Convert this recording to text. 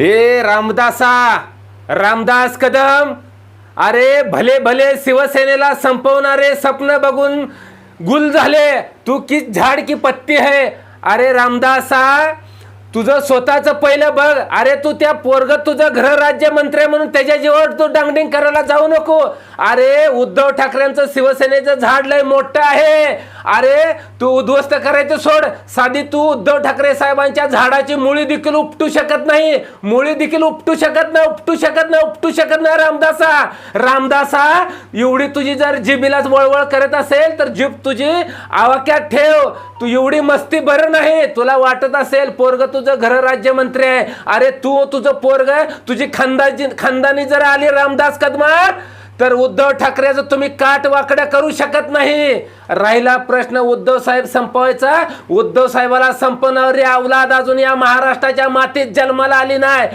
ए रामदासा रामदास कदम. अरे भले भले शिवसेनेला संपवणारे स्वप्न बघून गुल झाले तू की झाड की पत्ती आहे. अरे रामदासा तुझं स्वतःचं पहिलं बघ. अरे तू त्या पोरग तुझं गृहराज्य मंत्री आहे म्हणून त्याच्या जीवावर तू डांगडिंग करायला जाऊ नको. अरे उद्धव ठाकरेंचं शिवसेनेचं झाड लय मोठं आहे. अरे तू उद्ध्वस्त करायचं सोड. साधी तू उद्धव ठाकरे साहेबांच्या झाडाची मुळी देखील उपटू शकत नाही. मुळी देखील उपटू शकत नाही उपटू शकत नाही उपटू शकत नाही रामदासा. रामदासा एवढी तुझी जर जिबीलाच वळवळ करत असेल तर जीभ तुझी आवाक्यात ठेव. तू एवढी मस्ती बरं नाही. तुला वाटत असेल पोरग तुझं घर राज्यमंत्री आहे. अरे तू तुझं पोरग तुझी खानदाची खानदानी जर आली रामदास कदमार तर उद्धव ठाकरेचं तुम्ही काट वाकड्या करू शकत नाही. राहिला प्रश्न उद्धव साहेब संपवायचा. उद्धव साहेबाला संपवणारी अवलाद अजून या महाराष्ट्राच्या मातीत जन्माला आली नाही.